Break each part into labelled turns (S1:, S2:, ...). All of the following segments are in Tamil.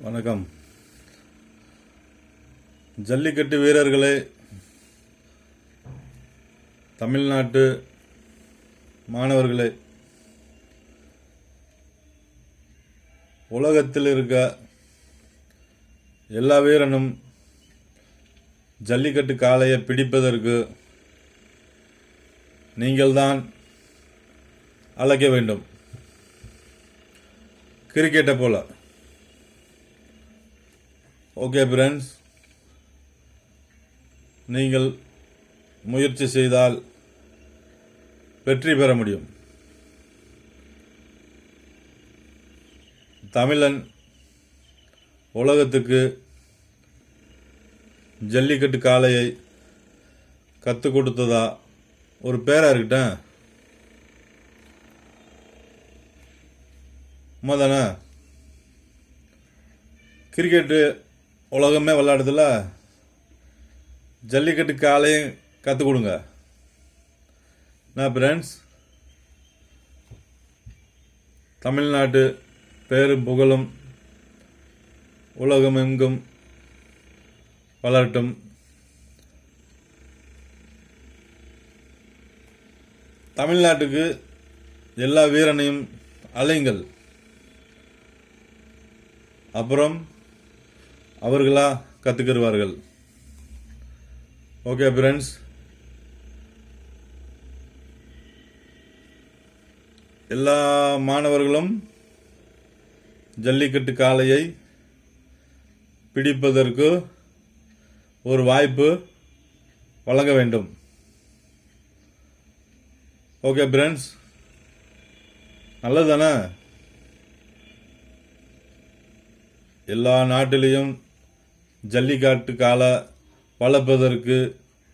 S1: வணக்கம். ஜல்லிக்கட்டு வீரர்களே தமிழ்நாட்டு மாணவர்களே உலகத்தில் இருக்க எல்லா வீரனும் ஜல்லிக்கட்டு காளையை பிடிப்பதற்கு நீங்கள்தான் அழைக்க வேண்டும். கிரிக்கெட்டை போல. ஓகே ஃப்ரெண்ட்ஸ் நீங்கள் முயற்சி செய்தால் வெற்றி பெற முடியும். தமிழன் உலகத்துக்கு ஜல்லிக்கட்டு காளையை கற்றுக் கொடுத்ததா? ஒரு பேராக இருக்கட்டும். உண்மைதானே? கிரிக்கெட்டு உலகமே விளையாடுதுல ஜல்லிக்கட்டு காலையும் கற்றுக் கொடுங்க. நான் ஃப்ரெண்ட்ஸ் தமிழ்நாட்டு பேரும் புகழும் உலகம் எங்கும் வளரட்டும். தமிழ்நாட்டுக்கு எல்லா வீரனையும் அலைங்கள் அப்புறம் அவர்களாக கற்றுக்கிடுவார்கள் ஓகே ஃப்ரெண்ட்ஸ் எல்லா மாணவர்களும் ஜல்லிக்கட்டு காளையை பிடிப்பதற்கு ஒரு வாய்ப்பு வழங்க வேண்டும். ஓகே ஃப்ரெண்ட்ஸ் நல்லது தானே எல்லா நாட்டிலையும் ஜல்லிக்கட்டு கால வளர்ப்பதற்கு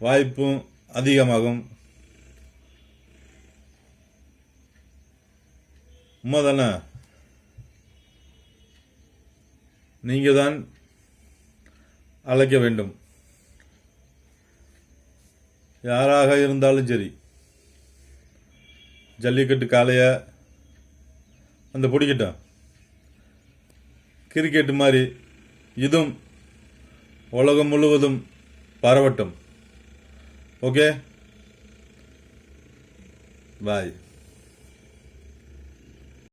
S1: வாய்ப்பும் அதிகமாகும். உண்மை தானே நீங்கள் தான் அழைக்க வேண்டும். யாராக இருந்தாலும் சரி ஜல்லிக்கட்டு காளையை அந்த பிடிக்கட்டும் கிரிக்கெட்டு மாதிரி இதுவும் உலகம் முழுவதும் பரவட்டும். Okay bye